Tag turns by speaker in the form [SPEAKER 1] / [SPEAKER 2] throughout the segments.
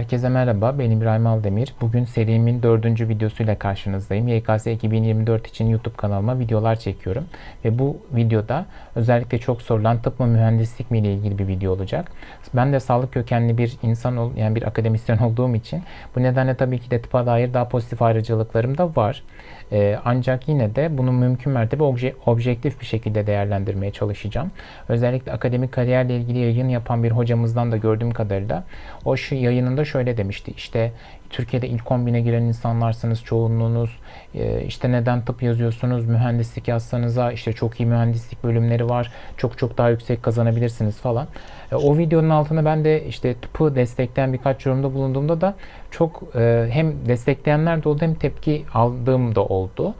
[SPEAKER 1] Herkese merhaba, ben İbrahim Aldemir. Bugün serimin dördüncü videosuyla karşınızdayım. YKS 2024 için YouTube kanalıma videolar çekiyorum. Ve bu videoda özellikle çok sorulan tıp mı mühendislik mi ile ilgili bir video olacak. Ben de sağlık kökenli bir insan, ol, yani bir akademisyen olduğum için bu nedenle tabii ki de tıpa dair daha pozitif ayrıcalıklarım da var. Ee, ancak yine de bunu mümkün mertebe obje, objektif bir şekilde değerlendirmeye çalışacağım. Özellikle akademik kariyerle ilgili yayın yapan bir hocamızdan da gördüğüm kadarıyla o şu yayınında şöyle demişti. İşte Türkiye'de ilk 10 bine giren insanlarsınız çoğunluğunuz. Ee, işte neden tıp yazıyorsunuz, mühendislik yazsanıza işte çok iyi mühendislik bölümleri var. Çok çok daha yüksek kazanabilirsiniz falan. Ee, o videonun altına ben de işte tıpı destekleyen birkaç yorumda bulunduğumda da çok e, hem destekleyenler de oldu hem tepki aldığım da oldu.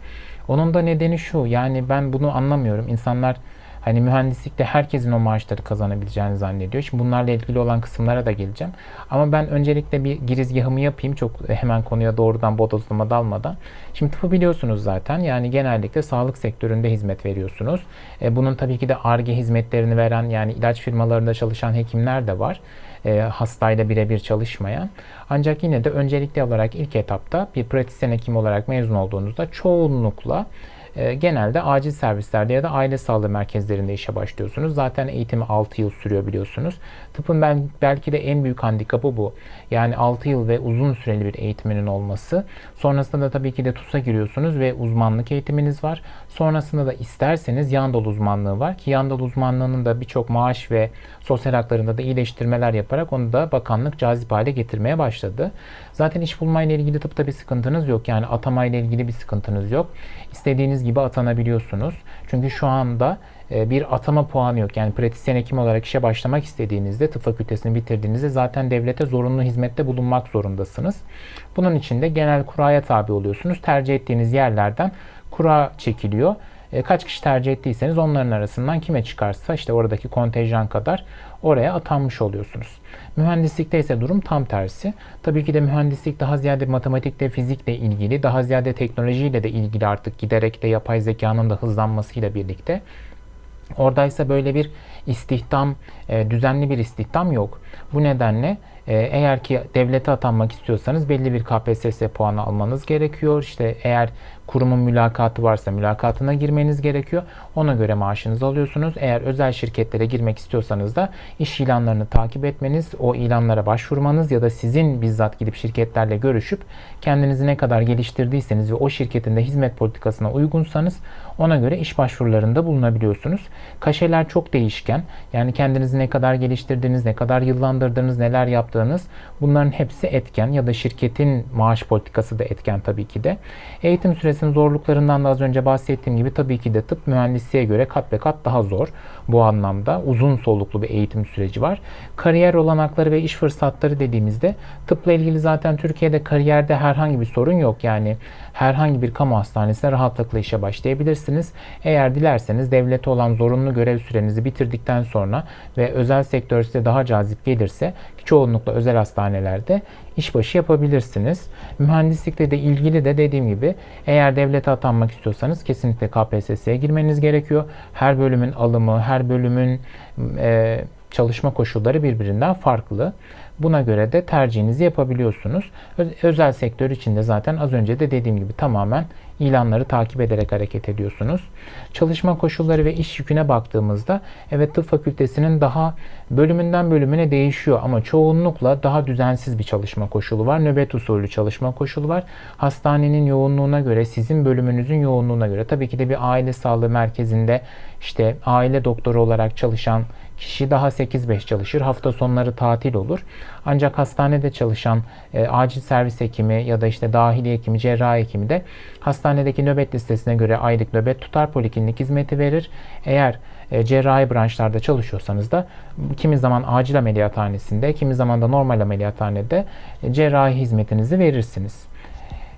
[SPEAKER 1] Onun da nedeni şu yani ben bunu anlamıyorum. İnsanlar Hani mühendislikte herkesin o maaşları kazanabileceğini zannediyor. Şimdi bunlarla ilgili olan kısımlara da geleceğim. Ama ben öncelikle bir girizgahımı yapayım. Çok hemen konuya doğrudan bodozlama dalmadan. Şimdi tıpı biliyorsunuz zaten. Yani genellikle sağlık sektöründe hizmet veriyorsunuz. E, bunun tabii ki de ARGE hizmetlerini veren yani ilaç firmalarında çalışan hekimler de var. E, hastayla birebir çalışmayan. Ancak yine de öncelikli olarak ilk etapta bir pratisyen hekim olarak mezun olduğunuzda çoğunlukla e, genelde acil servislerde ya da aile sağlığı merkezlerinde işe başlıyorsunuz. Zaten eğitimi 6 yıl sürüyor biliyorsunuz. Tıpın ben belki de en büyük handikapı bu. Yani 6 yıl ve uzun süreli bir eğitiminin olması. Sonrasında da tabii ki de TUS'a giriyorsunuz ve uzmanlık eğitiminiz var. Sonrasında da isterseniz yan dal uzmanlığı var ki yan dal uzmanlığının da birçok maaş ve sosyal haklarında da iyileştirmeler yaparak onu da bakanlık cazip hale getirmeye başladı. Zaten iş bulmayla ilgili tıpta bir sıkıntınız yok. Yani atamayla ilgili bir sıkıntınız yok. İstediğiniz gibi atanabiliyorsunuz. Çünkü şu anda e, bir atama puanı yok. Yani pratisyen hekim olarak işe başlamak istediğinizde tıp fakültesini bitirdiğinizde zaten devlete zorunlu hizmette bulunmak zorundasınız. Bunun için de genel kuraya tabi oluyorsunuz. Tercih ettiğiniz yerlerden kura çekiliyor. E, kaç kişi tercih ettiyseniz onların arasından kime çıkarsa işte oradaki kontenjan kadar oraya atanmış oluyorsunuz. Mühendislikte ise durum tam tersi. Tabii ki de mühendislik daha ziyade matematikle, fizikle ilgili, daha ziyade teknolojiyle de ilgili artık giderek de yapay zekanın da hızlanmasıyla birlikte. Oradaysa böyle bir istihdam, e, düzenli bir istihdam yok. Bu nedenle e, eğer ki devlete atanmak istiyorsanız belli bir KPSS puanı almanız gerekiyor. İşte eğer kurumun mülakatı varsa mülakatına girmeniz gerekiyor. Ona göre maaşınızı alıyorsunuz. Eğer özel şirketlere girmek istiyorsanız da iş ilanlarını takip etmeniz, o ilanlara başvurmanız ya da sizin bizzat gidip şirketlerle görüşüp kendinizi ne kadar geliştirdiyseniz ve o şirketin de hizmet politikasına uygunsanız ona göre iş başvurularında bulunabiliyorsunuz. Kaşeler çok değişken. Yani kendinizi ne kadar geliştirdiğiniz, ne kadar yıllandırdığınız, neler yaptığınız bunların hepsi etken ya da şirketin maaş politikası da etken tabii ki de. Eğitim süresinin zorluklarından da az önce bahsettiğim gibi tabii ki de tıp mühendisliğe göre kat be kat daha zor bu anlamda. Uzun soluklu bir eğitim süreci var. Kariyer olanakları ve iş fırsatları dediğimizde tıpla ilgili zaten Türkiye'de kariyerde herhangi bir sorun yok. Yani herhangi bir kamu hastanesine rahatlıkla işe başlayabilirsiniz. Eğer dilerseniz devlete olan zorunlu görev sürenizi bitirdikten sonra ve özel sektör size daha cazip gelirse ki çoğunlukla özel hastanelerde işbaşı yapabilirsiniz. Mühendislikle de ilgili de dediğim gibi eğer devlete atanmak istiyorsanız kesinlikle KPSS'ye girmeniz gerekiyor. Her bölümün alımı, her bölümün e, çalışma koşulları birbirinden farklı. Buna göre de tercihinizi yapabiliyorsunuz. Özel sektör içinde zaten az önce de dediğim gibi tamamen ilanları takip ederek hareket ediyorsunuz. Çalışma koşulları ve iş yüküne baktığımızda evet tıp fakültesinin daha bölümünden bölümüne değişiyor ama çoğunlukla daha düzensiz bir çalışma koşulu var. Nöbet usulü çalışma koşulu var. Hastanenin yoğunluğuna göre, sizin bölümünüzün yoğunluğuna göre tabii ki de bir aile sağlığı merkezinde işte aile doktoru olarak çalışan Kişi daha 8-5 çalışır. Hafta sonları tatil olur. Ancak hastanede çalışan e, acil servis hekimi ya da işte dahili hekimi, cerrahi hekimi de hastanedeki nöbet listesine göre aylık nöbet tutar, poliklinik hizmeti verir. Eğer e, cerrahi branşlarda çalışıyorsanız da kimi zaman acil ameliyathanesinde, kimi zaman da normal ameliyathanede e, cerrahi hizmetinizi verirsiniz.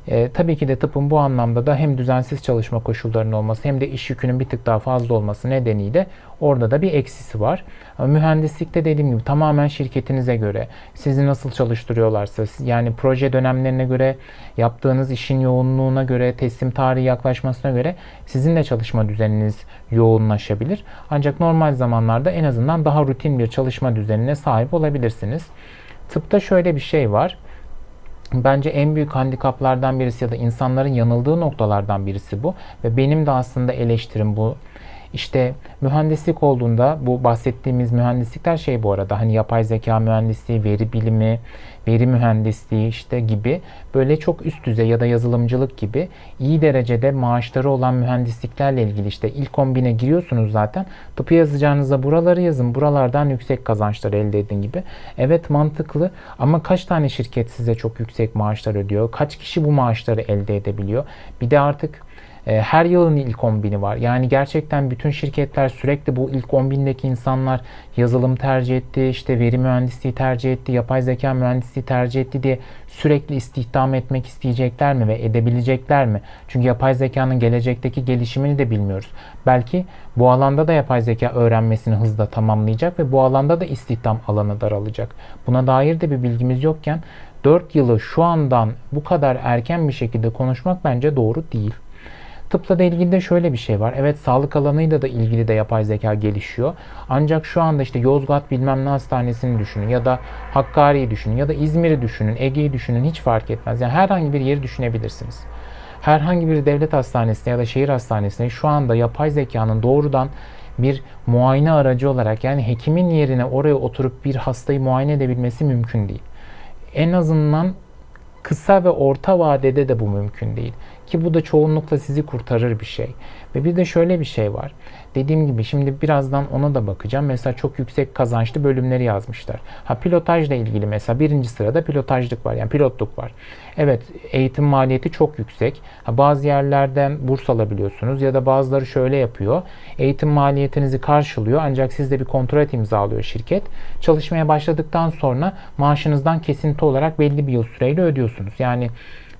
[SPEAKER 1] E, tabii ki de tıpın bu anlamda da hem düzensiz çalışma koşullarının olması hem de iş yükünün bir tık daha fazla olması nedeniyle orada da bir eksisi var. Ama mühendislikte dediğim gibi tamamen şirketinize göre, sizi nasıl çalıştırıyorlarsa, yani proje dönemlerine göre, yaptığınız işin yoğunluğuna göre, teslim tarihi yaklaşmasına göre sizin de çalışma düzeniniz yoğunlaşabilir. Ancak normal zamanlarda en azından daha rutin bir çalışma düzenine sahip olabilirsiniz. tıpta şöyle bir şey var. Bence en büyük handikaplardan birisi ya da insanların yanıldığı noktalardan birisi bu. Ve benim de aslında eleştirim bu. İşte mühendislik olduğunda bu bahsettiğimiz mühendislikler şey bu arada hani yapay zeka mühendisliği, veri bilimi, veri mühendisliği işte gibi böyle çok üst düzey ya da yazılımcılık gibi iyi derecede maaşları olan mühendisliklerle ilgili işte ilk kombine giriyorsunuz zaten. Tıpı yazacağınızda buraları yazın. Buralardan yüksek kazançlar elde edin gibi. Evet mantıklı ama kaç tane şirket size çok yüksek maaşlar ödüyor? Kaç kişi bu maaşları elde edebiliyor? Bir de artık her yılın ilk 10 bini var. Yani gerçekten bütün şirketler sürekli bu ilk 10 bindeki insanlar yazılım tercih etti, işte veri mühendisliği tercih etti, yapay zeka mühendisliği tercih etti diye sürekli istihdam etmek isteyecekler mi ve edebilecekler mi? Çünkü yapay zekanın gelecekteki gelişimini de bilmiyoruz. Belki bu alanda da yapay zeka öğrenmesini hızla tamamlayacak ve bu alanda da istihdam alanı daralacak. Buna dair de bir bilgimiz yokken 4 yılı şu andan bu kadar erken bir şekilde konuşmak bence doğru değil. Tıpla da ilgili de şöyle bir şey var. Evet sağlık alanıyla da ilgili de yapay zeka gelişiyor. Ancak şu anda işte Yozgat bilmem ne hastanesini düşünün ya da Hakkari'yi düşünün ya da İzmir'i düşünün, Ege'yi düşünün hiç fark etmez. Yani herhangi bir yeri düşünebilirsiniz. Herhangi bir devlet hastanesine ya da şehir hastanesine şu anda yapay zekanın doğrudan bir muayene aracı olarak yani hekimin yerine oraya oturup bir hastayı muayene edebilmesi mümkün değil. En azından kısa ve orta vadede de bu mümkün değil. Ki bu da çoğunlukla sizi kurtarır bir şey. Ve bir de şöyle bir şey var. Dediğim gibi şimdi birazdan ona da bakacağım. Mesela çok yüksek kazançlı bölümleri yazmışlar. Ha pilotajla ilgili mesela birinci sırada pilotajlık var. Yani pilotluk var. Evet eğitim maliyeti çok yüksek. Ha, bazı yerlerden burs alabiliyorsunuz ya da bazıları şöyle yapıyor. Eğitim maliyetinizi karşılıyor ancak sizde bir kontrat imzalıyor şirket. Çalışmaya başladıktan sonra maaşınızdan kesinti olarak belli bir yıl süreyle ödüyorsunuz. Yani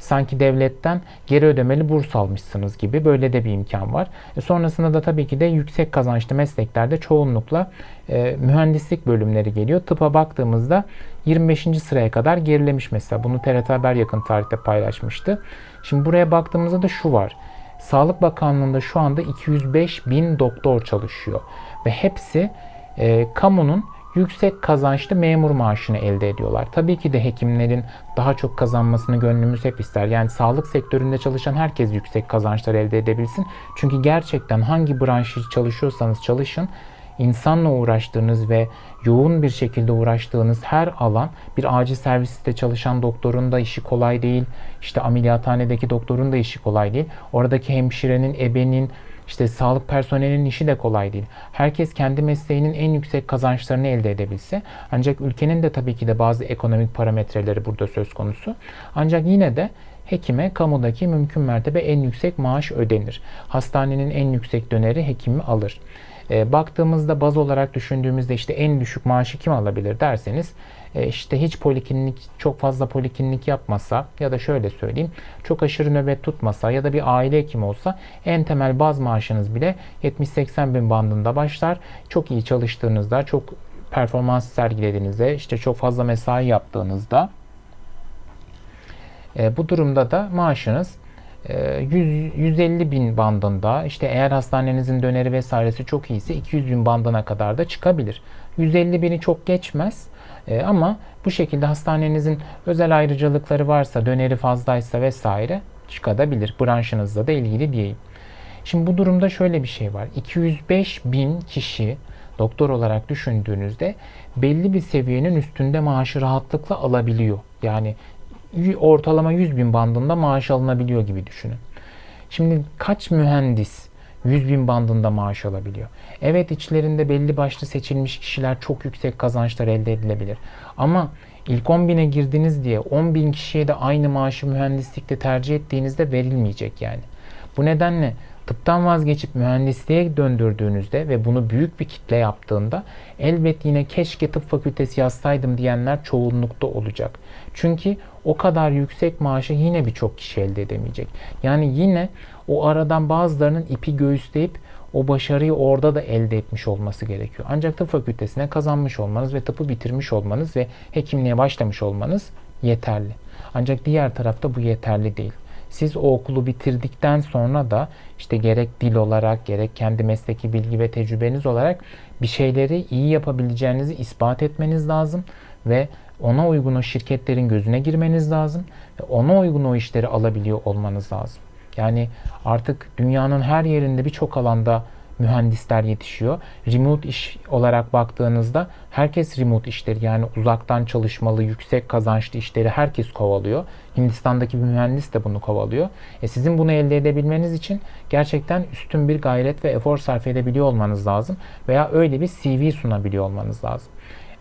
[SPEAKER 1] sanki devletten geri ödemeli burs almışsınız gibi böyle de bir imkan var. E sonrasında da tabii ki de yüksek kazançlı mesleklerde çoğunlukla e, mühendislik bölümleri geliyor. Tıpa baktığımızda 25. sıraya kadar gerilemiş mesela. Bunu TRT Haber yakın tarihte paylaşmıştı. Şimdi buraya baktığımızda da şu var. Sağlık Bakanlığı'nda şu anda 205 bin doktor çalışıyor. Ve hepsi e, kamunun yüksek kazançlı memur maaşını elde ediyorlar. Tabii ki de hekimlerin daha çok kazanmasını gönlümüz hep ister. Yani sağlık sektöründe çalışan herkes yüksek kazançlar elde edebilsin. Çünkü gerçekten hangi branşı çalışıyorsanız çalışın insanla uğraştığınız ve yoğun bir şekilde uğraştığınız her alan bir acil serviste çalışan doktorun da işi kolay değil. İşte ameliyathanedeki doktorun da işi kolay değil. Oradaki hemşirenin, ebenin, işte sağlık personelinin işi de kolay değil. Herkes kendi mesleğinin en yüksek kazançlarını elde edebilse ancak ülkenin de tabii ki de bazı ekonomik parametreleri burada söz konusu. Ancak yine de hekime kamudaki mümkün mertebe en yüksek maaş ödenir. Hastanenin en yüksek döneri hekimi alır. E, baktığımızda baz olarak düşündüğümüzde işte en düşük maaşı kim alabilir derseniz e, işte hiç poliklinik çok fazla poliklinik yapmasa ya da şöyle söyleyeyim çok aşırı nöbet tutmasa ya da bir aile hekimi olsa en temel baz maaşınız bile 70-80 bin bandında başlar. Çok iyi çalıştığınızda çok performans sergilediğinizde işte çok fazla mesai yaptığınızda e, bu durumda da maaşınız 100, 150 bin bandında işte eğer hastanenizin döneri vesairesi çok iyiyse 200 bin bandına kadar da çıkabilir. 150 bini çok geçmez e, ama bu şekilde hastanenizin özel ayrıcalıkları varsa döneri fazlaysa vesaire çıkabilir. Branşınızla da ilgili diyeyim. Şimdi bu durumda şöyle bir şey var. 205 bin kişi doktor olarak düşündüğünüzde belli bir seviyenin üstünde maaşı rahatlıkla alabiliyor. Yani ortalama 100 bin bandında maaş alınabiliyor gibi düşünün. Şimdi kaç mühendis 100 bin bandında maaş alabiliyor? Evet içlerinde belli başlı seçilmiş kişiler çok yüksek kazançlar elde edilebilir. Ama ilk 10 bine girdiniz diye 10 bin kişiye de aynı maaşı mühendislikte tercih ettiğinizde verilmeyecek yani. Bu nedenle tıptan vazgeçip mühendisliğe döndürdüğünüzde ve bunu büyük bir kitle yaptığında elbet yine keşke tıp fakültesi yazsaydım diyenler çoğunlukta olacak. Çünkü o kadar yüksek maaşı yine birçok kişi elde edemeyecek. Yani yine o aradan bazılarının ipi göğüsleyip o başarıyı orada da elde etmiş olması gerekiyor. Ancak tıp fakültesine kazanmış olmanız ve tıpı bitirmiş olmanız ve hekimliğe başlamış olmanız yeterli. Ancak diğer tarafta bu yeterli değil. Siz o okulu bitirdikten sonra da işte gerek dil olarak gerek kendi mesleki bilgi ve tecrübeniz olarak bir şeyleri iyi yapabileceğinizi ispat etmeniz lazım ve ona uygun o şirketlerin gözüne girmeniz lazım ve ona uygun o işleri alabiliyor olmanız lazım. Yani artık dünyanın her yerinde birçok alanda mühendisler yetişiyor. Remote iş olarak baktığınızda herkes remote işleri yani uzaktan çalışmalı, yüksek kazançlı işleri herkes kovalıyor. Hindistan'daki bir mühendis de bunu kovalıyor. E sizin bunu elde edebilmeniz için gerçekten üstün bir gayret ve efor sarf edebiliyor olmanız lazım. Veya öyle bir CV sunabiliyor olmanız lazım.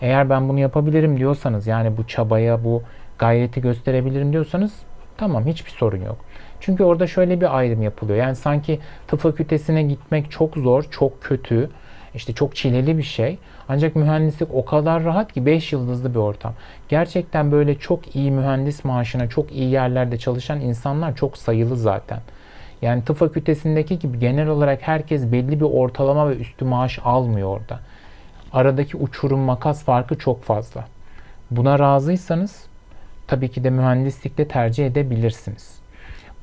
[SPEAKER 1] Eğer ben bunu yapabilirim diyorsanız yani bu çabaya, bu gayreti gösterebilirim diyorsanız tamam hiçbir sorun yok. Çünkü orada şöyle bir ayrım yapılıyor. Yani sanki tıp fakültesine gitmek çok zor, çok kötü, işte çok çileli bir şey. Ancak mühendislik o kadar rahat ki 5 yıldızlı bir ortam. Gerçekten böyle çok iyi mühendis maaşına, çok iyi yerlerde çalışan insanlar çok sayılı zaten. Yani tıp fakültesindeki gibi genel olarak herkes belli bir ortalama ve üstü maaş almıyor orada. Aradaki uçurum makas farkı çok fazla. Buna razıysanız tabii ki de mühendislikte tercih edebilirsiniz.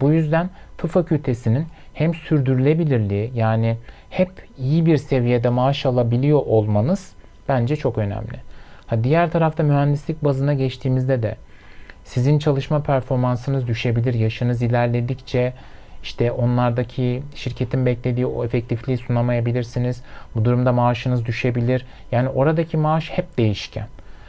[SPEAKER 1] Bu yüzden tıp fakültesinin hem sürdürülebilirliği yani hep iyi bir seviyede maaş alabiliyor olmanız bence çok önemli. Ha, diğer tarafta mühendislik bazına geçtiğimizde de sizin çalışma performansınız düşebilir. Yaşınız ilerledikçe işte onlardaki şirketin beklediği o efektifliği sunamayabilirsiniz. Bu durumda maaşınız düşebilir. Yani oradaki maaş hep değişken.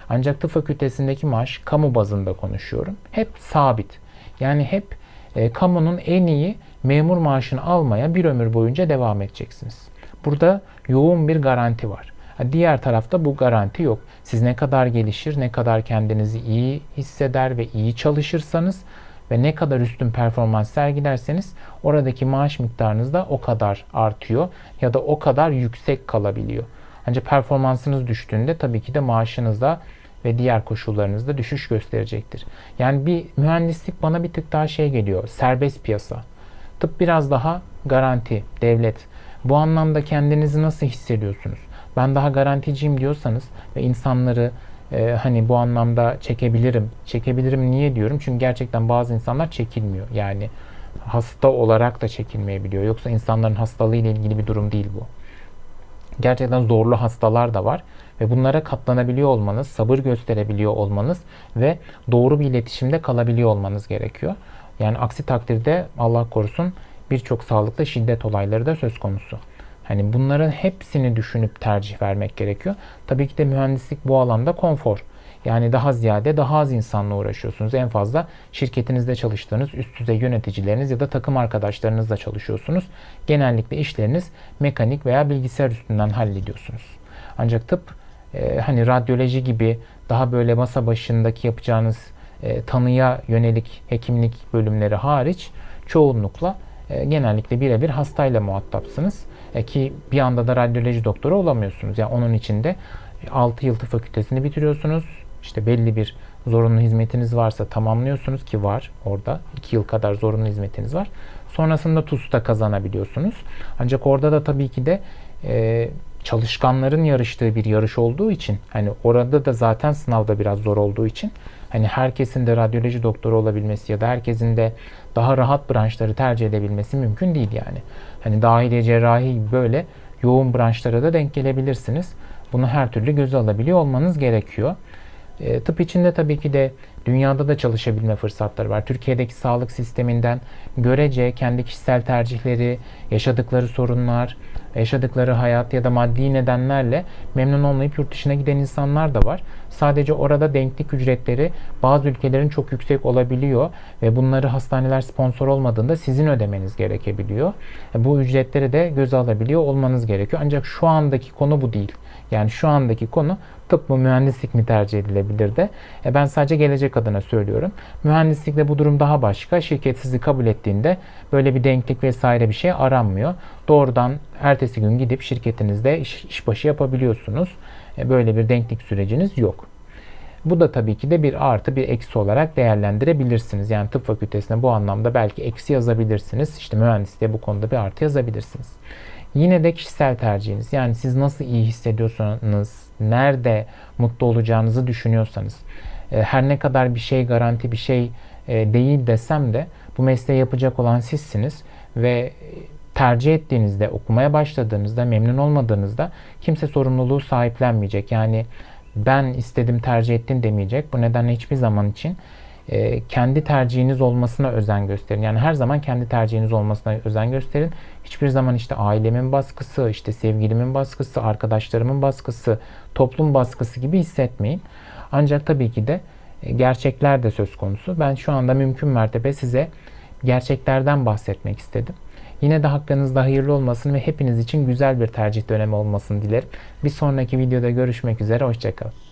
[SPEAKER 1] Ancak tıp fakültesindeki maaş kamu bazında konuşuyorum. Hep sabit. Yani hep e, kamunun en iyi memur maaşını almaya bir ömür boyunca devam edeceksiniz. Burada yoğun bir garanti var. Diğer tarafta bu garanti yok. Siz ne kadar gelişir, ne kadar kendinizi iyi hisseder ve iyi çalışırsanız ve ne kadar üstün performans sergilerseniz oradaki maaş miktarınız da o kadar artıyor ya da o kadar yüksek kalabiliyor. Ancak performansınız düştüğünde tabii ki de maaşınız da ve diğer koşullarınızda düşüş gösterecektir. Yani bir mühendislik bana bir tık daha şey geliyor. Serbest piyasa. Tıp biraz daha garanti, devlet. Bu anlamda kendinizi nasıl hissediyorsunuz? Ben daha garanticiyim diyorsanız ve insanları e, hani bu anlamda çekebilirim. Çekebilirim niye diyorum? Çünkü gerçekten bazı insanlar çekilmiyor. Yani hasta olarak da çekilmeyebiliyor. Yoksa insanların hastalığı ile ilgili bir durum değil bu. Gerçekten zorlu hastalar da var ve bunlara katlanabiliyor olmanız, sabır gösterebiliyor olmanız ve doğru bir iletişimde kalabiliyor olmanız gerekiyor. Yani aksi takdirde Allah korusun birçok sağlıkta şiddet olayları da söz konusu. Hani bunların hepsini düşünüp tercih vermek gerekiyor. Tabii ki de mühendislik bu alanda konfor. Yani daha ziyade daha az insanla uğraşıyorsunuz. En fazla şirketinizde çalıştığınız üst düzey yöneticileriniz ya da takım arkadaşlarınızla çalışıyorsunuz. Genellikle işleriniz mekanik veya bilgisayar üstünden hallediyorsunuz. Ancak tıp e, hani radyoloji gibi daha böyle masa başındaki yapacağınız e, tanıya yönelik hekimlik bölümleri hariç çoğunlukla e, genellikle birebir hastayla muhatapsınız. E, ki bir anda da radyoloji doktoru olamıyorsunuz. Yani onun içinde 6 yıl tıp fakültesini bitiriyorsunuz. İşte belli bir zorunlu hizmetiniz varsa tamamlıyorsunuz ki var orada. 2 yıl kadar zorunlu hizmetiniz var. Sonrasında TUS'ta kazanabiliyorsunuz. Ancak orada da tabii ki de e, çalışkanların yarıştığı bir yarış olduğu için hani orada da zaten sınavda biraz zor olduğu için hani herkesin de radyoloji doktoru olabilmesi ya da herkesin de daha rahat branşları tercih edebilmesi mümkün değil yani. Hani dahiliye cerrahi böyle yoğun branşlara da denk gelebilirsiniz. Bunu her türlü göze alabiliyor olmanız gerekiyor. E, tıp içinde tabii ki de dünyada da çalışabilme fırsatları var. Türkiye'deki sağlık sisteminden görece kendi kişisel tercihleri, yaşadıkları sorunlar, yaşadıkları hayat ya da maddi nedenlerle memnun olmayıp yurt dışına giden insanlar da var. Sadece orada denklik ücretleri bazı ülkelerin çok yüksek olabiliyor ve bunları hastaneler sponsor olmadığında sizin ödemeniz gerekebiliyor. Bu ücretleri de göze alabiliyor olmanız gerekiyor. Ancak şu andaki konu bu değil. Yani şu andaki konu tıp mı mühendislik mi tercih edilebilir de. E ben sadece gelecek adına söylüyorum. Mühendislikte bu durum daha başka. Şirket sizi kabul ettiğinde böyle bir denklik vesaire bir şey aranmıyor. Doğrudan ertesi gün gidip şirketinizde iş, işbaşı yapabiliyorsunuz. E böyle bir denklik süreciniz yok. Bu da tabii ki de bir artı bir eksi olarak değerlendirebilirsiniz. Yani tıp fakültesine bu anlamda belki eksi yazabilirsiniz. İşte mühendisliğe bu konuda bir artı yazabilirsiniz. Yine de kişisel tercihiniz. Yani siz nasıl iyi hissediyorsanız, nerede mutlu olacağınızı düşünüyorsanız, e, her ne kadar bir şey garanti bir şey e, değil desem de bu mesleği yapacak olan sizsiniz ve tercih ettiğinizde, okumaya başladığınızda, memnun olmadığınızda kimse sorumluluğu sahiplenmeyecek. Yani ben istedim tercih ettim demeyecek. Bu nedenle hiçbir zaman için e, kendi tercihiniz olmasına özen gösterin. Yani her zaman kendi tercihiniz olmasına özen gösterin. Hiçbir zaman işte ailemin baskısı, işte sevgilimin baskısı, arkadaşlarımın baskısı, toplum baskısı gibi hissetmeyin. Ancak tabii ki de e, gerçekler de söz konusu. Ben şu anda mümkün mertebe size gerçeklerden bahsetmek istedim. Yine de hakkınızda hayırlı olmasını ve hepiniz için güzel bir tercih dönemi olmasını dilerim. Bir sonraki videoda görüşmek üzere. Hoşçakalın.